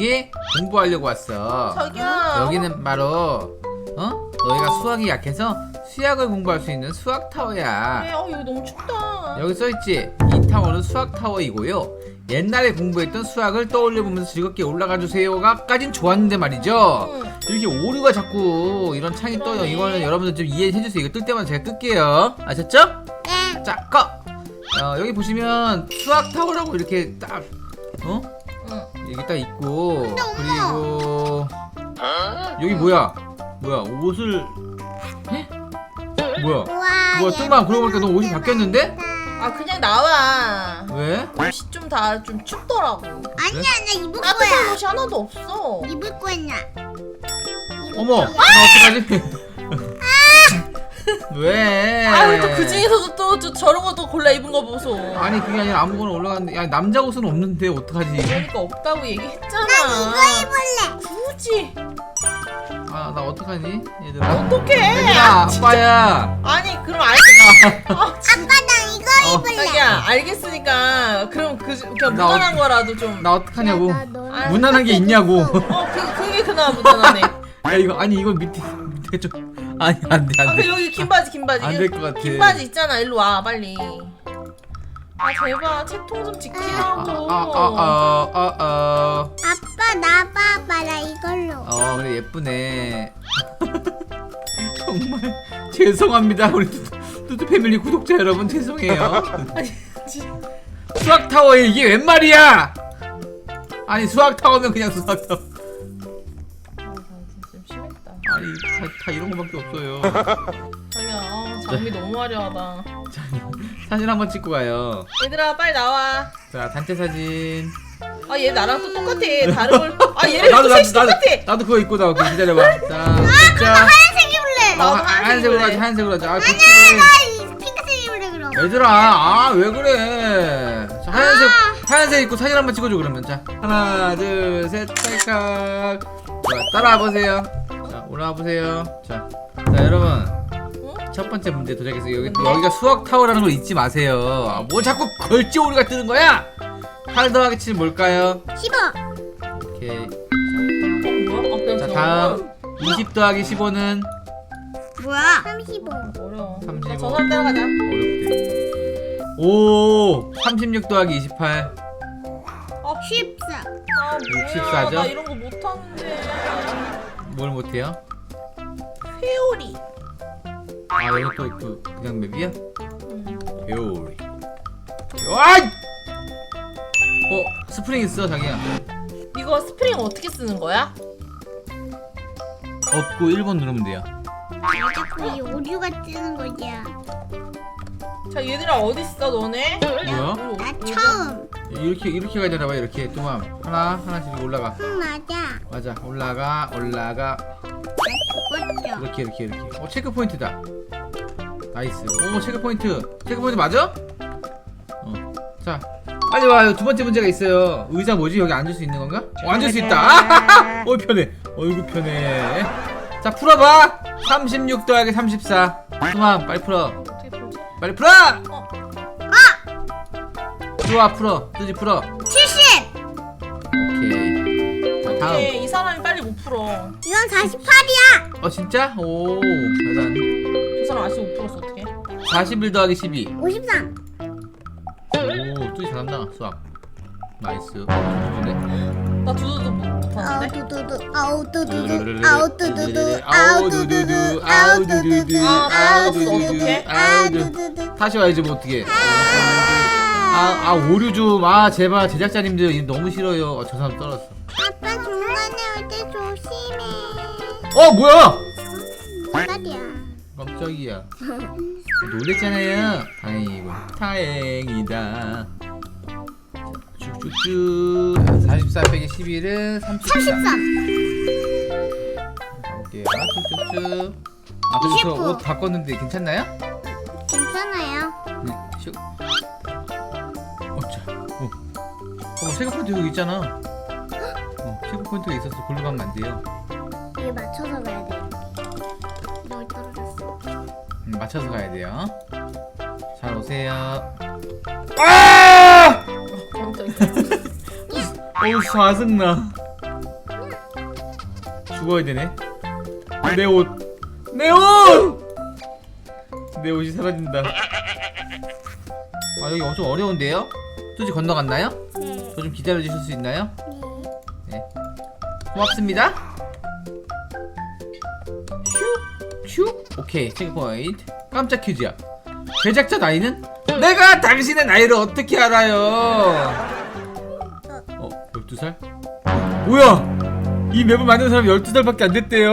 여기 공부하려고 왔어. 자기야. 여기는 바로 어? 너희가 수학이 약해서 수학을 공부할 수 있는 수학 타워야. 어 여기 너무 춥다. 여기 써 있지? 이 타워는 수학 타워이고요. 옛날에 공부했던 수학을 떠올려 보면서 즐겁게 올라가 주세요가까진 좋았는데 말이죠. 응. 이렇게 오류가 자꾸 이런 창이 떠요. 그러네. 이거는 여러분들 좀 이해해 주세요. 이거 뜰 때마다 제가 끌게요. 아셨죠? 네. 자, 꺼! 어, 여기 보시면 수학 타워라고 이렇게 딱, 어? 응. 여기 딱 있고, 그리고, 여기 뭐야? 뭐야, 옷을, 에? 뭐야? 뭐야, 뚱만, 그러고 보니까 너 옷이 바뀌었는데? 아 그냥 나와. 왜? 옷이 좀 다 좀 춥더라고. 아니야, 나 입을 따뜻한 거야. 옷이 하나도 없어. 입을 거야. 어머, 나 어떡하지? 왜? 아유 또그 중에서도 또 저, 저런 것도 골라 입은 거 보소. 아니, 그게 아니라 아무거나 올라갔는데, 야, 남자 옷은 없는데, 어떡하지? 그러니까 없다고 얘기했잖아. 입을래. 굳이 아, 나 어떡하지? 얘들아. 어떡해? 얘들아, 아빠야. 아니 그럼 알. 아, 진- 아빠, 나 이거 어. 입을래. 자기야 알겠으니까 그럼 그 그냥 나 무난한 거라도 좀. 나 어떡하냐고. 나 너- 아, 무난한 게 있냐고. 어 그, 그게 그나마 무난하네. 야, 이거, 아니, 이거 밑에, 밑에 좀. 아니, 안 돼, 아안그 돼. 여기 긴 바지 긴 바지. 안 될 것 같아. 긴 바지 있잖아. 일로 와 빨리. 아 제발 채통 좀 아, 지키라고. 아, 아, 아, 아, 아빠, 나 봐봐. 나 이걸로. 아. 어, 그래, 예쁘네. 정말, 죄송합니다. 우리 뚜뚜, 뚜뚜 패밀리 구독자 여러분, 죄송해요. 수학 타워에 이게 웬 말이야? 아니, 수학 타워면 그냥 수학 타워. 아. 아니, 다, 다 이런 거밖에 없어요. 자기야 아, 장미 너무 화려하다. 사진 한번 찍고 가요. 얘들아 빨리 나와. 자, 단체 사진. 아 얘 나랑 또 똑같아. 다른 걸. 아 얘네 나도, 또 셋이 나도, 똑같아. 나도 그거 입고 나올게. 기다려봐. 자, 진짜. 하얀색 입을래. 나도 어, 하얀색 하얀색으로 입을래. 하자, 하얀색으로 하자. 아, 그치. 나이 핑크색 입을래 그럼. 얘들아, 아, 왜 그래? 자, 하얀색, 하얀색 입고 사진 한번 찍어줘, 그러면. 자, 하나, 둘, 셋, 찰칵. 자, 따라와 보세요. 자, 올라와 보세요. 자, 자, 여러분. 응? 첫 번째 문제 도착했어요. 여기, 여기가 수학 타워라는 걸 잊지 마세요. 아, 뭐 자꾸 걸지 오류가 뜨는 거야? 8 더하기 7 뭘까요? 15. 오케이. 어 뭐야? 아 그냥 자, 다음. 거야? 20 더하기 15는 뭐야? 35. 어려워. 35. 자, 저 사람 따라가자. 어렵대. 오, 36 더하기 28. 아 14. 아 뭐야? 64 죠? 나 이런 거 못하는데. 뭘 못해요? 회오리. 아 여기 또 그, 그냥 맵이야? 음. 요리 와이! 어 스프링 있어 자기야 이거 스프링 어떻게 쓰는 거야? 없고 1번 누르면 돼요 자꾸 이 오류가 뜨는 거야. 자 얘들아 어디 있어 너네? 뭐야? 우리 나 어디- 처음. 이렇게 이렇게 가야 되나 봐 이렇게 뚜맘 하나 하나씩 올라가. 응, 맞아. 맞아. 올라가 올라가. 나 죽었죠. 이렇게 이렇게 이렇게. 어 체크 포인트다. 나이스. 오 체크 포인트. 체크 포인트 맞아? 어자 빨리 와. 두 번째 문제가 있어요. 의자 뭐지? 여기 앉을 수 있는 건가? 어 앉을 수 있다. 아하하 어 편해. 어이구 편해. 자 풀어봐. 36 더하기 34 뚜맘 빨리 풀어. 어떻게 풀지? 빨리 풀어! 어. 좋아 풀어 뜨지 풀어 70. 오케이 자 다음 어떻게 이 사람이 빨리 못 풀어? 이건 48이야. 어 진짜? 오 짜잔 저 사람 아직 못 풀었어 어떻게? 41 더하기 12 53. 오, 뚜이 잘한다, 수학. 나이스. 좋네. 나 두두두 못 아우 못하는데? 두두두. 아우 두두두. 아우 두두두. 아우 두두두. 아우 두두두. 아, 아우. 두두두. 아우 두두두. 다시 와야지, 뭐, 어떻게. 아, 아, 오류 좀. 아, 제발, 제작자님들, 이거 너무 싫어요. 어, 저 사람 떨었어. 아빠 중간에 올 때 조심해. 어, 뭐야! 말이야. 깜짝이야. 놀랬잖아요. 다행이고. 다행이다. 자, 쭉쭉쭉. 44 빼기 11은 33. 33. 가볼게요. 쭉쭉쭉. 아, 29. 저옷 바꿨는데 괜찮나요? 괜찮아요. 네, 슉. 체크 포인트 여기 있잖아. 어, 체크 포인트가 있어서 골로 가면 안 돼요. 이게 맞춰서 가야 돼. 너 떨어졌어. 음, 맞춰서 가야 돼요. 잘 오세요. 아! 어우, 짜증나. 죽어야 되네. 내 옷. 내 옷! 내 옷이 사라진다. 아, 여기 엄청 어려운데요? 뚜지 건너갔나요? 네. 저좀 기다려 주실 수 있나요? 네. 네. 고맙습니다. 슉, 슉. 오케이, 체크포인트. 깜짝 퀴즈야. 제작자 나이는? 내가 당신의 나이를 어떻게 알아요? 어, 12살? 뭐야? 이 맵을 만든 사람 12살밖에 안 됐대요.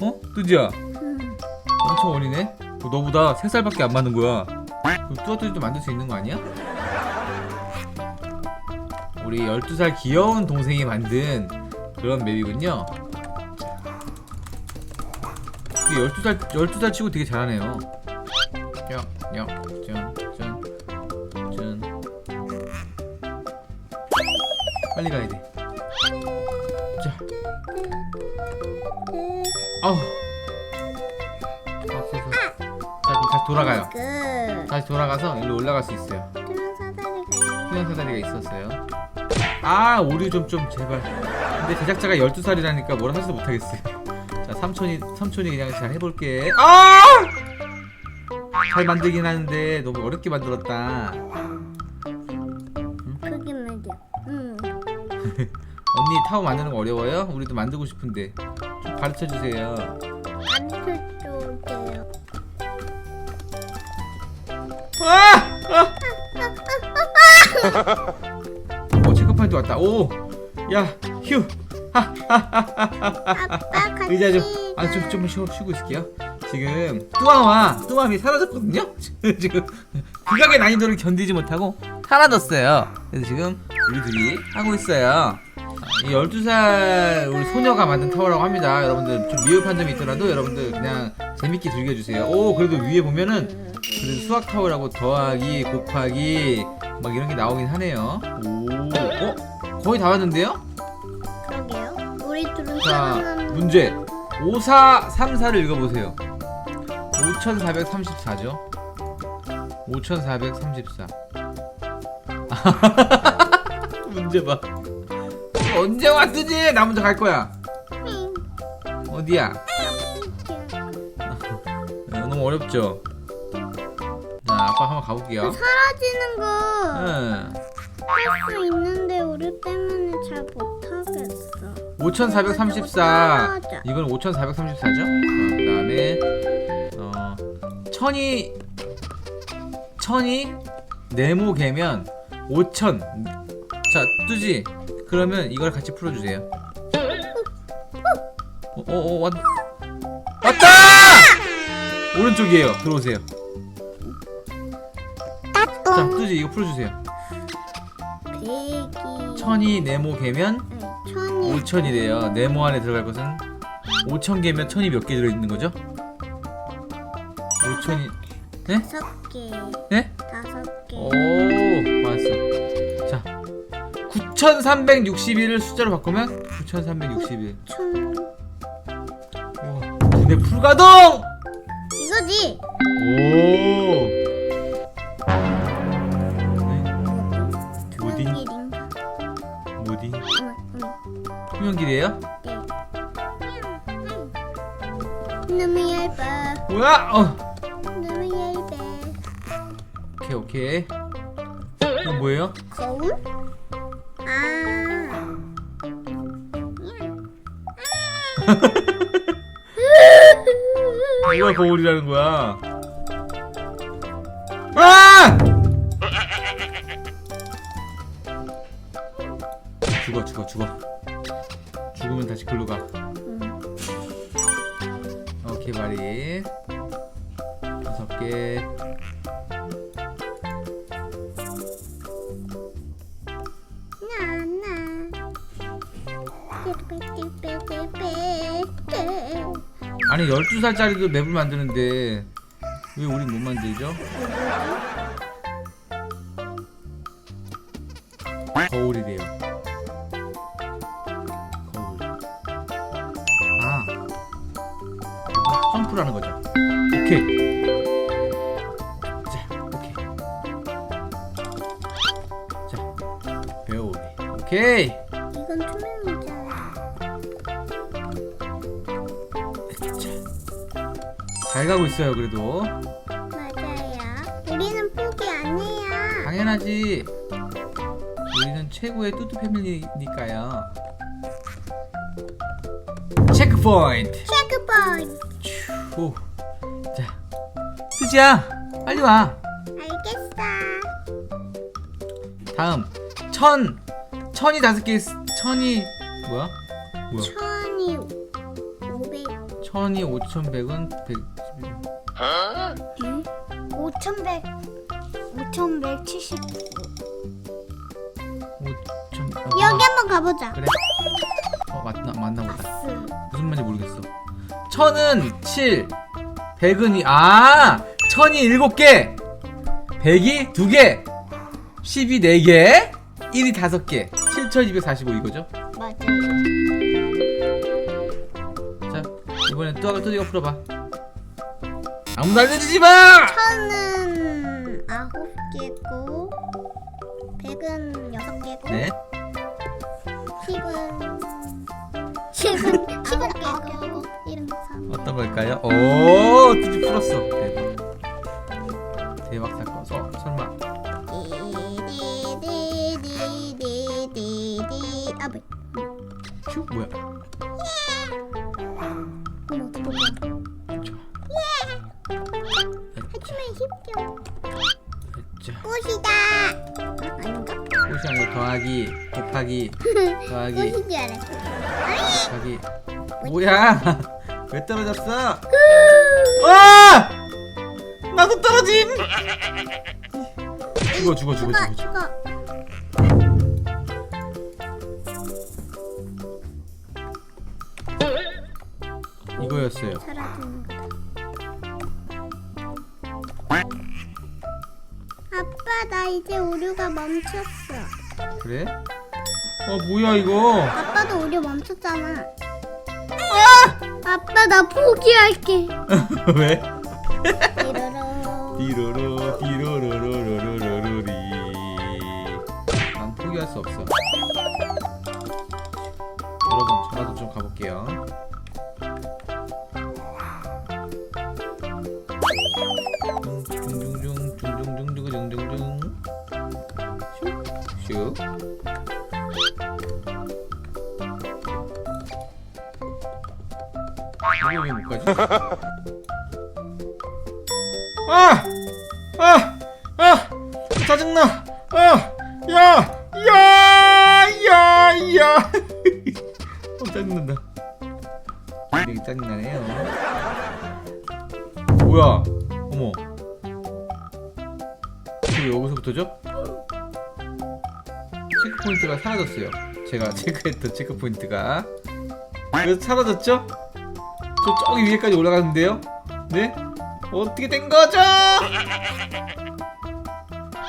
어? 뚜지야. 음. 엄청 어리네? 어, 너보다 3살밖에 안 많은 거야. 그럼 뚜아뚜지도 만들 수 있는 거 아니야? 우리 12살 귀여운 동생이 만든 그런 맵이군요. 이게 12살, 12살 치고 되게 잘하네요. 야, 야, 짠, 짠, 짠. 빨리 가야 돼. 자. 아우. 없어서. 자, 그럼 다시 돌아가요. 그 다시 돌아가서 일로 올라갈 수 있어요. 투명 사다리가 있었어요. 아, 오류 좀, 좀, 제발. 근데 제작자가 12살이라니까 뭐라 하지도 못하겠어요. 자, 삼촌이, 삼촌이 그냥 잘 해볼게. 아! 잘 만들긴 하는데 너무 어렵게 만들었다. 그게 말이야. 응. 언니 타워 만드는 거 어려워요? 우리도 만들고 싶은데. 좀 가르쳐 주세요. 안 펼쳐올게요. 아! 아! 포인트 왔다. 오! 야, 휴! 아빠 같이. 의자 좀, 아, 좀, 좀 쉬어, 쉬고 있을게요. 지금, 뚜아와, 뚜아미 사라졌거든요? 지금, 극악의 난이도를 견디지 못하고 사라졌어요. 그래서 지금, 우리 둘이 하고 있어요. 이 12살 우리 소녀가 만든 타워라고 합니다. 여러분들 좀 미흡한 점이 있더라도 여러분들 그냥 재밌게 즐겨주세요. 오, 그래도 위에 보면은 그래도 수학 타워라고 더하기, 곱하기 막 이런 게 나오긴 하네요. 오, 어? 거의 다 왔는데요? 그러게요. 우리 둘은 자, 사랑하는. 문제. 5434를 읽어보세요. 5434죠? 5434. 문제 봐. 언제 왔든지 나 먼저 갈 거야. 어디야? 네, 너무 어렵죠? 자, 아빠 한번 가볼게요. 사라지는 거 응. 할수 있는데 우리 때문에 잘 못하겠어. 5434 이건 5434죠? 그 다음에 어 천이 천이 네모 개면 5000 자 뚜지 그러면 이걸 같이 풀어 주세요 어, 어, 어, 왔, 왔다! 오른쪽이에요 들어오세요 자 뚜지 이거 풀어 주세요 천이 네모 개면 천이. 5천이래요. 네모 안에 들어갈 것은 5천 개면 천이 몇 개 들어있는 거죠? 5천이 네? 다섯 개. 네? 다섯 개. 오 맞았어. 자 9,361을 숫자로 바꾸면 9,361. 천. 우와, 눈에 불가동! 이거지. 어. 오케이 오케이. 이건 뭐예요? 거울? 아. 뭐가 거울이라는 거야? 아! 죽어 죽어 죽어 죽으면 다시 글로 가 응. 오케이 마리 개 나나. 아니 12살짜리도 맵을 만드는데 왜 우린 못 만들죠? 거울이래요 오케이. 이건 투명이잖아. 잘 가고 있어요, 그래도. 맞아요. 우리는 포기 아니야. 당연하지. 우리는 최고의 뚜뚜 패밀리니까요. 체크 포인트. 체크 포인트. 오. 자, 뚜지야, 빨리 와. 알겠어. 다음, 천 천이 다섯 개 있- 천이 뭐야 뭐야 천이 오백. 천이 오천백은 백 오천백. 오천백칠십. 오천 여기 한번 가보자. 그래 어 맞나 맞나 보다 스. 무슨 말인지 모르겠어. 천은 7, 백은 2. 아, 천이 7개, 백이 2개, 10이 4개, 1이 5개. 7,245 이거죠? 맞아요. 자, 이번엔 또 뚜디가 풀어봐. 아무도 알려주지 마! 천은 아홉 개고. 백은 여섯 개고. 네. 십은 십은 십은 아홉 개고. 일은 삼. 어떤 걸까요? 오, 뚜디 풀었어. 대박 더하기, 줄 알았어. 곱하기. 뭐야? 왜 떨어졌어? 아! 나도 떨어짐! 죽어 죽어 죽어 죽어 죽어. 이거였어요 거다. 아빠 나 이제 오류가 멈췄어. 그래? 어 뭐야 이거 아빠도 오류 멈췄잖아. 아빠 나 포기할게. 왜? 이러러. 디로로 디로로로로로로리 난 포기할 수 없어 여러분 저라도 좀 가볼게요 둥둥둥둥 둥둥둥둥둥둥둥 슉슉 왜못 가지? 아! 아! 아! 짜증나! 아! 야! 야! 야! 야! 어, 짜증난다. 되게 짜증나네요. 뭐야? 어머. 왜 여기서부터죠? 체크포인트가 사라졌어요. 제가 체크했던 체크포인트가. 그래서 사라졌죠? 저 저기 위에까지 올라가는데요? 네? 어떻게 된 거죠?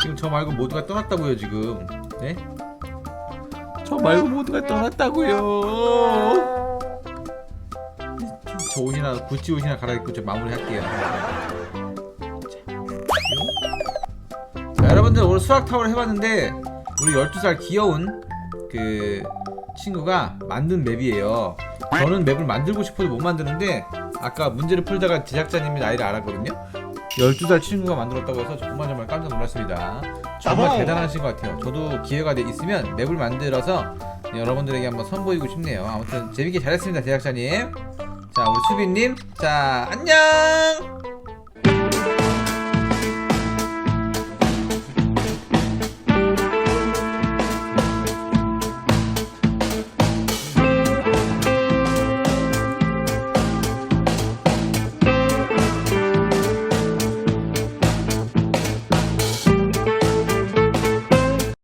지금 저 말고 모두가 떠났다고요 지금 네? 저 말고 모두가 떠났다고요 저 옷이나 구찌 옷이나 갈아입고 좀 마무리할게요 자, 자 여러분들 오늘 수학 타워를 해봤는데 우리 12살 귀여운 그 친구가 만든 맵이에요 저는 맵을 만들고 싶어도 못 만드는데 아까 문제를 풀다가 제작자님이 나이를 알았거든요. 12살 친구가 만들었다고 해서 정말 정말 깜짝 놀랐습니다. 정말. 대단하신 것 같아요. 저도 기회가 돼- 있으면 맵을 만들어서 여러분들에게 한번 선보이고 싶네요. 아무튼 재밌게 잘했습니다 제작자님. 자 우리 수빈님. 자 안녕